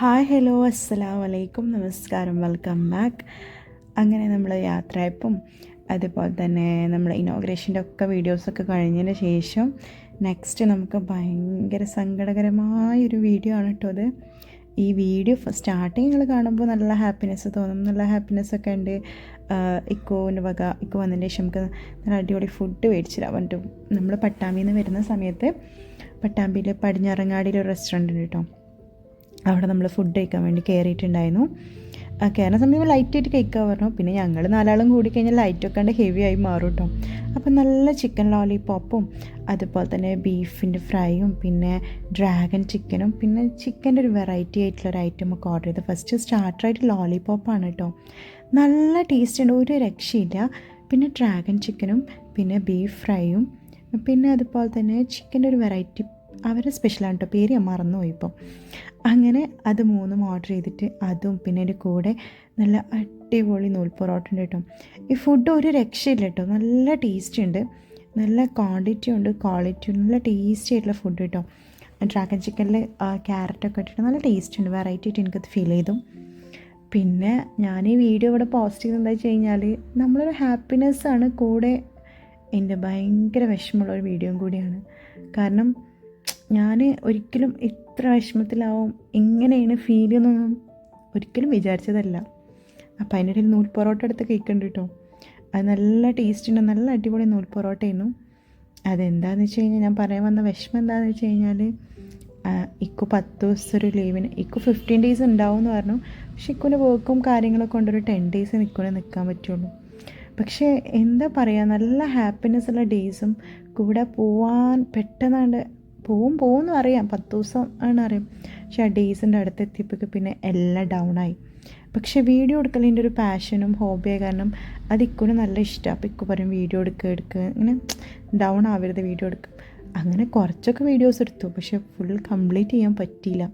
Hi hello അസ്സലാം വലൈക്കും നമസ്കാരം. Welcome back. അങ്ങനെ നമ്മൾ യാത്രയപ്പും അതുപോലെ തന്നെ നമ്മൾ ഇനോഗ്രേഷന്റെ ഒക്കെ വീഡിയോസൊക്കെ കഴിഞ്ഞതിന് ശേഷം നെക്സ്റ്റ് നമുക്ക് ഭയങ്കര സങ്കടകരമായൊരു വീഡിയോ ആണ് കേട്ടോ അത്. ഈ വീഡിയോ സ്റ്റാർട്ടിങ് കാണുമ്പോൾ നല്ല ഹാപ്പിനെസ് തോന്നും. നല്ല ഹാപ്പിനെസ് ഒക്കെ ഉണ്ട്. ഇക്കോന്റെ വക ഇക്കോ വന്നതിന് ശേഷം നമുക്ക് നല്ല അടിപൊളി ഫുഡ് മേടിച്ചിടാൻ പറ്റും നമ്മൾ പട്ടാമ്പിയിൽ നിന്ന് വരുന്ന സമയത്ത് പട്ടാമ്പിയിൽ പടിഞ്ഞാറങ്ങാടിയിൽ ഒരു ഉണ്ട് കേട്ടോ. അവിടെ നമ്മൾ ഫുഡ് കഴിക്കാൻ വേണ്ടി കയറിയിട്ടുണ്ടായിരുന്നു കയറുന്ന സമയം ലൈറ്റായിട്ട് കഴിക്കാൻ പറഞ്ഞു. പിന്നെ ഞങ്ങൾ നാലാളും കൂടി കഴിഞ്ഞാൽ ലൈറ്റൊക്കെ കണ്ട് ഹെവി ആയി മാറും കേട്ടോ അപ്പം നല്ല ചിക്കൻ ലോലിപോപ്പും അതുപോലെ തന്നെ ബീഫിന്റെ ഫ്രൈയും പിന്നെ ഡ്രാഗൺ ചിക്കനും പിന്നെ ചിക്കന്റെ ഒരു വെറൈറ്റി ആയിട്ടുള്ള ഒരു ഐറ്റം ഒക്കെ ഓർഡർ ചെയ്ത്. ഫസ്റ്റ് സ്റ്റാർട്ടറായിട്ട് ലോലിപോപ്പാണ് കേട്ടോ നല്ല ടേസ്റ്റ് ഉണ്ട് ഒരു രക്ഷയില്ല. പിന്നെ ഡ്രാഗൺ ചിക്കനും പിന്നെ ബീഫ് ഫ്രൈയും പിന്നെ അതുപോലെ തന്നെ ചിക്കന്റെ ഒരു വെറൈറ്റി അവരുടെ സ്പെഷ്യലാണ് കേട്ടോ പേര് ഞാൻ മറന്നുപോയി ഇപ്പം. അങ്ങനെ അത് മൂന്നും ഓർഡർ ചെയ്തിട്ട് അതും പിന്നെ എന്റെ കൂടെ നല്ല അടിപൊളി നൂൽ പൊറോട്ട ഉണ്ട് കേട്ടോ. ഈ ഫുഡ് ഒരു രക്ഷയില്ല കേട്ടോ. നല്ല ടേസ്റ്റ് ഉണ്ട്. നല്ല ക്വാണ്ടിറ്റി ഉണ്ട് ക്വാളിറ്റി ഉണ്ട്. നല്ല ടേസ്റ്റി ആയിട്ടുള്ള ഫുഡ് കേട്ടോ. ഡ്രാഗൺ ചിക്കനിൽ ക്യാരറ്റൊക്കെ ഇട്ടിട്ട് നല്ല ടേസ്റ്റ് ഉണ്ട്. വെറൈറ്റി ആയിട്ട് എനിക്കത് ഫീൽ ചെയ്തു. പിന്നെ ഞാൻ ഈ വീഡിയോ ഇവിടെ പോസ്റ്റ് ചെയ്തത് എന്താ വെച്ച് കഴിഞ്ഞാൽ നമ്മളൊരു ഹാപ്പിനെസ്സാണ് കൂടെ എന്റെ ഭയങ്കര വിഷമമുള്ള ഒരു വീഡിയോയും കൂടിയാണ്. കാരണം ഞാൻ ഒരിക്കലും ഇത്ര വിഷമത്തിലാവും എങ്ങനെയാണ് ഫീൽ ചെയ്യുന്നതെന്നും ഒരിക്കലും വിചാരിച്ചതല്ല. അപ്പം അതിന്റെ ഇടയിൽ നൂൽ പൊറോട്ട എടുത്ത് കേൾക്കുന്നുണ്ട് കേട്ടോ അത് നല്ല ടേസ്റ്റ് ഉണ്ട് നല്ല അടിപൊളി നൂൽ പൊറോട്ടയായിരുന്നു. അതെന്താണെന്ന് വെച്ച് കഴിഞ്ഞാൽ ഞാൻ പറയാൻ വന്ന വിഷമം എന്താണെന്ന് വെച്ച് കഴിഞ്ഞാൽ ഇക്കു പത്ത് ദിവസത്തെ ഒരു ലീവിന് ഇക്കു ഫിഫ്റ്റീൻ ഡേയ്സ് ഉണ്ടാവും എന്ന് പറഞ്ഞു. പക്ഷെ ഇക്കുവിന്റെ വർക്കും കാര്യങ്ങളൊക്കെ കൊണ്ടൊരു ടെൻ ഡേയ്സ് നിൽക്കുവാനേ നിൽക്കാൻ പറ്റുള്ളൂ. പക്ഷേ എന്താ പറയുക നല്ല ഹാപ്പിനെസ് ഉള്ള ഡേയ്സും കൂടെ പോവാൻ പെട്ടെന്നാണ്ട് പോവും പോവും എന്ന് അറിയാം. പത്ത് ദിവസം ആണ് അറിയാം. പക്ഷെ ആ ഡേയ്സിന്റെ അടുത്ത് എത്തിയപ്പോൾ പിന്നെ എല്ലാം ഡൗൺ ആയി. പക്ഷേ വീഡിയോ എടുക്കലിന്റെ ഒരു പാഷനും ഹോബിയായ കാരണം അത് ഇക്കുന് നല്ല ഇഷ്ടമാണ് അപ്പോൾ ഇക്കു പറയും വീഡിയോ എടുക്കുക എടുക്കുക ഇങ്ങനെ ഡൗൺ ആവരുത് വീഡിയോ എടുക്കുക അങ്ങനെ കുറച്ചൊക്കെ വീഡിയോസ് എടുത്തു. പക്ഷെ ഫുൾ കംപ്ലീറ്റ് ചെയ്യാൻ പറ്റിയില്ല.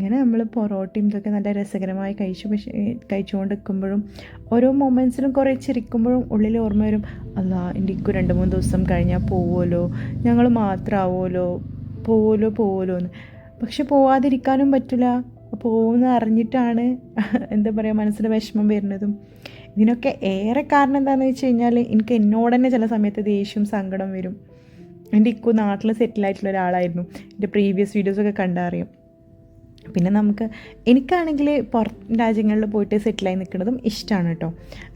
അങ്ങനെ നമ്മൾ പൊറോട്ടയും ഇതൊക്കെ നല്ല രസകരമായി കഴിച്ചു പക്ഷേ കഴിച്ചുകൊണ്ട് നിൽക്കുമ്പോഴും ഓരോ മൊമെന്റ്സിലും കുറേ ചിരിക്കുമ്പോഴും ഉള്ളിൽ ഓർമ്മ വരും അല്ല എന്റെ ഇക്കു രണ്ട് മൂന്ന് ദിവസം കഴിഞ്ഞാൽ പോവുമല്ലോ ഞങ്ങൾ മാത്രമാവുമല്ലോ പോവുമല്ലോ പോവുമല്ലോ എന്ന് പക്ഷെ പോവാതിരിക്കാനും പറ്റില്ല പോകുമെന്ന് അറിഞ്ഞിട്ടാണ് എന്താ പറയുക മനസ്സിന് വിഷമം വരുന്നതും. ഇതിനൊക്കെ ഏറെ കാരണം എന്താണെന്ന് വെച്ച് കഴിഞ്ഞാൽ എനിക്ക് എന്നോട് തന്നെ ചില സമയത്ത് ദേഷ്യം സങ്കടം വരും. എന്റെ ഇക്കു നാട്ടിൽ സെറ്റിലായിട്ടുള്ള ഒരാളായിരുന്നു. എന്റെ പ്രീവിയസ് വീഡിയോസൊക്കെ കണ്ടറിയും. പിന്നെ നമുക്ക് എനിക്കാണെങ്കിൽ പുറം രാജ്യങ്ങളിൽ പോയിട്ട് സെറ്റിലായി നിൽക്കുന്നതും ഇഷ്ടമാണ് കേട്ടോ.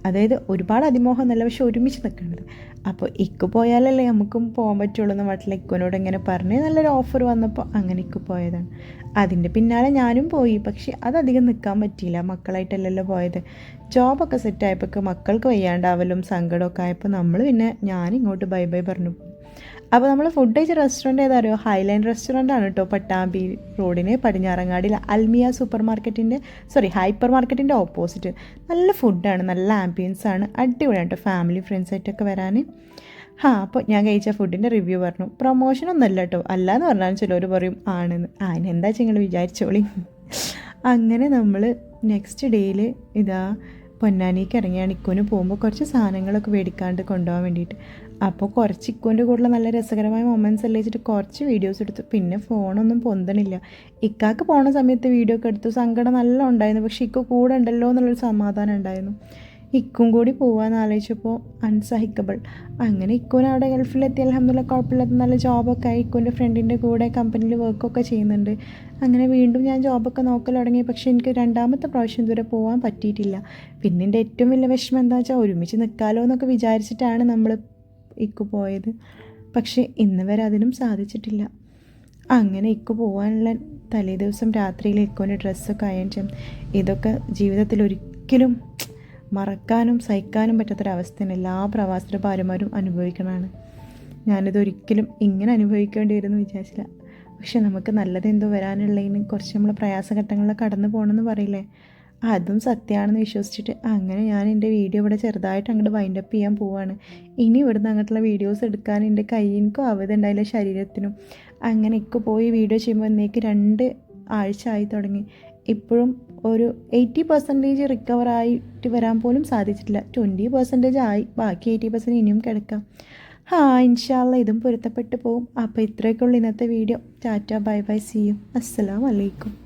അതായത് ഒരുപാട് അതിമോഹം എന്നല്ല പക്ഷെ ഒരുമിച്ച് നിൽക്കുന്നത്. അപ്പോൾ ഇക്ക് പോയാലല്ലേ നമുക്കും പോകാൻ പറ്റുള്ളൂ എന്ന് വീട്ടിൽ ഇക്കുവിനോട് ഇങ്ങനെ പറഞ്ഞ് നല്ലൊരു ഓഫർ വന്നപ്പോൾ അങ്ങനെ ഇക്ക് പോയതാണ്. അതിന്റെ പിന്നാലെ ഞാനും പോയി പക്ഷേ അതധികം നിൽക്കാൻ പറ്റിയില്ല. മക്കളായിട്ടല്ലല്ലോ പോയത്. ജോബൊക്കെ സെറ്റായപ്പോൾ മക്കൾക്ക് വയ്യാണ്ടാവലും സങ്കടമൊക്കെ ആയപ്പോൾ നമ്മൾ പിന്നെ ഞാനിങ്ങോട്ട് ബൈ ബൈ പറഞ്ഞു. അപ്പോൾ നമ്മൾ ഫുഡ് കഴിച്ച റെസ്റ്റോറന്റ് ഏതാ അറിയോ ഹൈലൈൻ റെസ്റ്റോറന്റ് ആണ് കേട്ടോ പട്ടാമ്പി റോഡിന് പടിഞ്ഞാറങ്ങാടിയിൽ അൽമിയ സൂപ്പർ മാർക്കറ്റിന്റെ സോറി ഹൈപ്പർ മാർക്കറ്റിന്റെ ഓപ്പോസിറ്റ് നല്ല ഫുഡാണ് നല്ല ആംബിയൻസ് ആണ്. അടിപൊളിയാണ് കേട്ടോ ഫാമിലി ഫ്രണ്ട്സ് ഫ്രണ്ട്സായിട്ടൊക്കെ വരാൻ ഹാ അപ്പോൾ ഞാൻ കഴിച്ച ഫുഡിന്റെ റിവ്യൂ പറഞ്ഞു. പ്രൊമോഷൻ ഒന്നും അല്ല കേട്ടോ അല്ലാന്ന് പറഞ്ഞാലും ചിലർ പറയും ആണെന്ന് എന്താ നിങ്ങൾ വിചാരിച്ചോളി. അങ്ങനെ നമ്മൾ നെക്സ്റ്റ് ഡേയിൽ ഇതാ പൊന്നാനിക്ക് ഇറങ്ങിയാണ് ഇക്കോന് പോകുമ്പോൾ കുറച്ച് സാധനങ്ങളൊക്കെ മേടിക്കാണ്ട് കൊണ്ടുപോകാൻ വേണ്ടിയിട്ട്. അപ്പോൾ കുറച്ച് ഇക്കോന്റെ കൂടെ നല്ല രസകരമായ മൊമെന്റ്സ് എല്ലാം വെച്ചിട്ട് കുറച്ച് വീഡിയോസ് എടുത്തു. പിന്നെ ഫോണൊന്നും പൊന്തണില്ല. ഇക്കാക്ക് പോണ സമയത്ത് വീഡിയോ ഒക്കെ എടുത്തു. സങ്കടം നല്ല ഉണ്ടായിരുന്നു. പക്ഷേ ഇക്കോ കൂടെ ഉണ്ടല്ലോ എന്നുള്ളൊരു സമാധാനം ഉണ്ടായിരുന്നു. ഇക്കും കൂടി പോവാന്ന് ആലോചിച്ചപ്പോൾ അൺസഹിക്കബിൾ അങ്ങനെ ഇക്കോന് അവിടെ ഗൾഫിലെത്തി അലഹമ്മദില്ല കുഴപ്പമില്ലാത്ത നല്ല ജോബൊക്കെ ആയി. ഇക്കോന്റെ ഫ്രണ്ടിന്റെ കൂടെ കമ്പനിയിൽ വർക്കൊക്കെ ചെയ്യുന്നുണ്ട്. അങ്ങനെ വീണ്ടും ഞാൻ ജോബൊക്കെ നോക്കൽ തുടങ്ങി. പക്ഷേ എനിക്ക് രണ്ടാമത്തെ പ്രാവശ്യം ഇതുവരെ പോകാൻ പറ്റിയിട്ടില്ല. പിന്നെ എന്റെ ഏറ്റവും വലിയ വിഷമം എന്താ വെച്ചാൽ ഒരുമിച്ച് നിൽക്കാമല്ലോ എന്നൊക്കെ വിചാരിച്ചിട്ടാണ് നമ്മൾ ഇക്കു പോയത്. പക്ഷേ ഇന്ന് വരെ അതിനും സാധിച്ചിട്ടില്ല. അങ്ങനെ ഇക്കു പോകാനുള്ള തലേ ദിവസം രാത്രിയിൽ ഇക്കോന്റെ ഡ്രസ്സൊക്കെ അയൺ ഇതൊക്കെ ജീവിതത്തിൽ ഒരിക്കലും മറക്കാനും സഹിക്കാനും പറ്റാത്തൊരവസ്ഥയാണ് എല്ലാ പ്രവാസി ഭാര്യമാരും അനുഭവിക്കണതാണ്. ഞാനിതൊരിക്കലും ഇങ്ങനെ അനുഭവിക്കേണ്ടി വരുമെന്ന് വിചാരിച്ചില്ല. പക്ഷെ നമുക്ക് നല്ലത് എന്തോ വരാനുള്ളതിന് കുറച്ച് നമ്മൾ പ്രയാസഘട്ടങ്ങളിൽ കടന്നു പോകണമെന്ന് പറയില്ലേ? അതും സത്യമാണെന്ന് വിശ്വസിച്ചിട്ട് അങ്ങനെ ഞാൻ എന്റെ വീഡിയോ ഇവിടെ ചെറുതായിട്ട് അങ്ങോട്ട് വൈൻഡപ്പ് ചെയ്യാൻ പോവാണ്. ഇനി ഇവിടുന്ന് അങ്ങോട്ടുള്ള വീഡിയോസ് എടുക്കാൻ എന്റെ കൈക്കും അവധി ഉണ്ടായില്ല ശരീരത്തിനും. അങ്ങനെ ഇക്ക് പോയി വീഡിയോ ചെയ്യുമ്പോൾ എന്നേക്ക് രണ്ട് ആഴ്ച ആയി തുടങ്ങി. ഇപ്പോഴും ഒരു എയ്റ്റി പെർസെന്റേജ് റിക്കവർ ആയിട്ട് വരാൻ പോലും സാധിച്ചിട്ടില്ല. ട്വന്റി പെർസെന്റേജ് ആയി. ബാക്കി എയ്റ്റി പെർസെന്റ് ഇനിയും കിടക്കാം. ഹാ ഇൻഷാല്ല ഇതും പൊരുത്തപ്പെട്ട് പോവും അപ്പോൾ ഇത്രയൊക്കെയുള്ള ഇന്നത്തെ video tata bye bye see you. അസ്സലാം വലൈക്കും